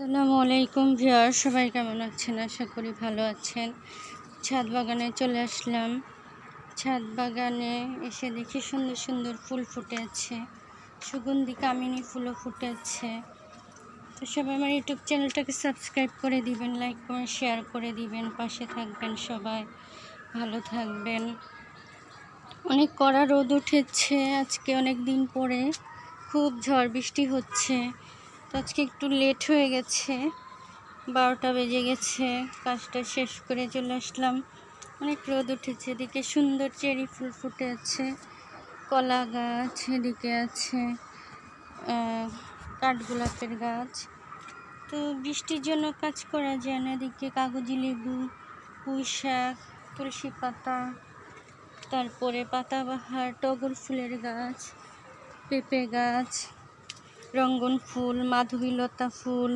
আসসালামু আলাইকুম ভিউয়ার সবাই কেমন আছেন? আশা করি ভালো আছেন। ছাদ বাগানে চলে আসলাম। ছাদ বাগানে এসে দেখি সুন্দর সুন্দর ফুল ফুটে আছে। সুগন্ধি কামিনী ফুলও ফুটে আছে। তো সবাই আমার ইউটিউব চ্যানেলটাকে সাবস্ক্রাইব করে দিবেন, লাইক করে শেয়ার করে দিবেন। পাশে থাকবেন সবাই। ভালো থাকবেন। অনেক কড়া রোদ উঠেছে। আজকে অনেক দিন পরে খুব ঝড় বৃষ্টি হচ্ছে। তো আজকে একটু লেট হয়ে গেছে। বারোটা বেজে গেছে, কাজটা শেষ করে চলে আসলাম। অনেক রোদ উঠেছে, এদিকে সুন্দর চেরি ফুল ফুটে আছে, কলা গাছ এদিকে আছে কাঠগোলাপের গাছ। তো বৃষ্টির জন্য কাজ করা যায় না, এদিকে কাগজি লেবু, পুঁই শাক, তুলসী পাতা, তারপরে পাতাবাহার, টগর ফুলের গাছ, পেঁপে গাছ রঙ্গন ফুল মাধবীলতা ফুল,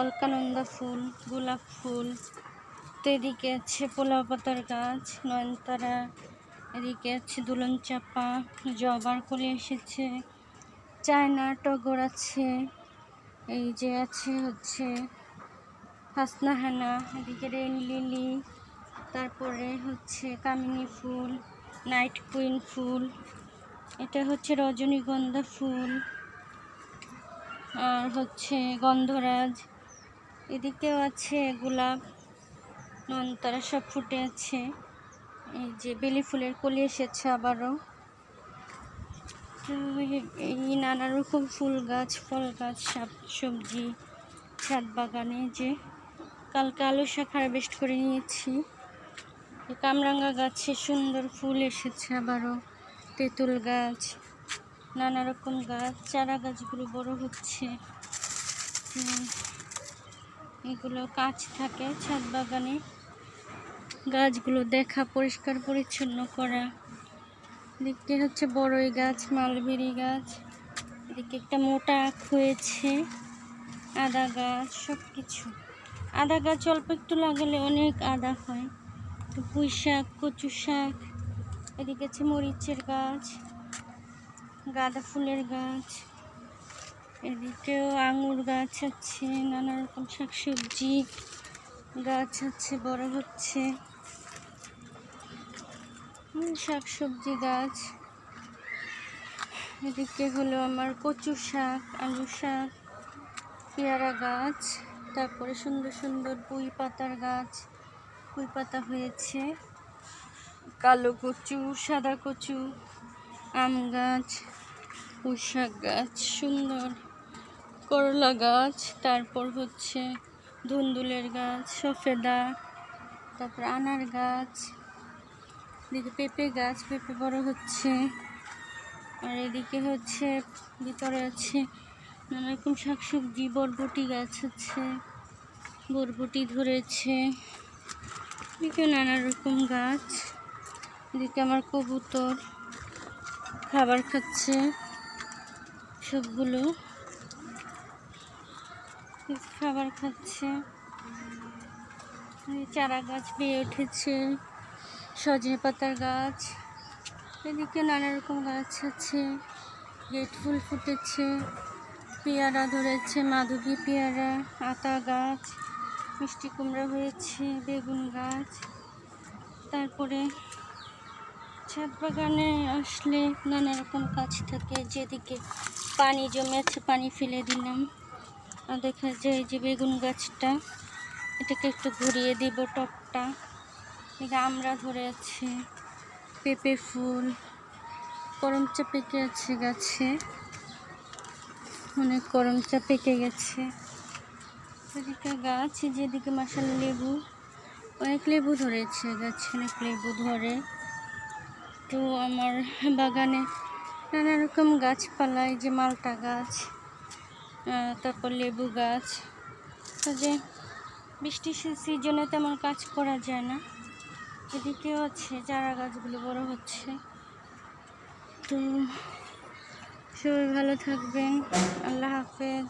অলকানন্দা ফুল, গোলাপ ফুল। তো এদিকে আছে পোলাও পাতার গাছ, নয়নতারা। এদিকে আছে দুলন চাপা, জবার কলি এসেছে, চায়না টগর আছে, এই যে আছে হচ্ছে হাসনাহানা, এদিকে রেন লিলি, তারপরে হচ্ছে কামিনী ফুল, নাইট কুইন ফুল, এটা হচ্ছে রজনীগন্ধা ফুল। আর হচ্ছে গন্ধরাজ, এদিকেও আছে গোলাপ, নয়নতারা সব ফুটে আছে। এই যে বেলি ফুলের কলি এসেছে আবারও। এই- নানা রকম ফুল গাছ, ফল গাছ, শাক সবজি, ছাদ বাগানে যে কালকে আলু শাক হারভেস্ট করে নিয়েছি। কামরাঙ্গা গাছে সুন্দর ফুল এসেছে আবারও। তেঁতুল গাছ নানা রকম গাছ, চারা গাছগুলো বড় হচ্ছে। এগুলো কাজ থাকে, ছাদ বাগানে। গাছগুলো দেখা, পরিষ্কার, পরিচ্ছন্ন করা। এদিকে হচ্ছে বড়ই গাছ, মালবেরি গাছ। এদিকে একটা মোটা আখ হয়েছে, আদা গাছ সব কিছু আদা গাছ অল্প একটু লাগালে অনেক আদা হয়। পুঁই শাক কচু শাক এদিকে আছে মরিচের গাছ। গাঁদা ফুলের গাছ। এদিকেও আঙুর গাছ আছে, নানা রকম শাকসবজি গাছ আছে, বড় হচ্ছে। শাকসবজি গাছ। এদিকে হলো আমার কচু শাক, আলু শাক, পেয়ারা গাছ, তারপরে সুন্দর সুন্দর পুঁই পাতার গাছ, পুঁই পাতা হয়েছে। কালো কচু, সাদা কচু, আম গাছ। শাক গাছ, সুন্দর করলা গাছ, তারপর হচ্ছে ধুন্দুলের গাছ, সফেদা, তারপর আনার গাছ, এদিকে পেঁপে গাছ, পেঁপে বড় হচ্ছে। আর এদিকে হচ্ছে ভিতরে আছে নানা রকম শাকসবজি, বরবটি গাছ আছে বরবটি ধরেছে, এদিকে নানা রকম গাছ, এদিকে আমার কবুতর খাবার খাচ্ছে। সবগুলো খাবার খাচ্ছে। চারা গাছ বেয়ে উঠেছে, সজনে পাতার গাছ, এদিকে নানা রকম গাছ আছে, গেট ফুল ফুটেছে, পেয়ারা ধরেছে মাধবী পেয়ারা, আতা গাছ, মিষ্টি কুমড়া হয়েছে, বেগুন গাছ, তারপরে ছাদ বাগানে আসলে নানা রকম কাজ থাকে। যেদিকে পানি জমে আছে পানি ফেলে দিলাম। আর দেখা যায় যে বেগুন গাছটা, এটাকে একটু ঘুরিয়ে দিব টপটা। আমরা ধরে আছে, পেঁপে ফুল করমচা পেকে আছে গাছে। অনেক করমচা পেকে গেছে। এদিকে গাছ যেদিকে মাসাল লেবু। অনেক লেবু ধরেছে, গাছে অনেক লেবু ধরে। তো আমার বাগানে নানা রকম গাছপালা যে মালটা গাছ তারপর লেবু গাছ। তো যে বৃষ্টির সিজনে তেমন কাজ করা যায় না। এদিকেও আছে চারা গাছগুলো বড় হচ্ছে। তো সবাই ভালো থাকবেন। আল্লাহ হাফেজ।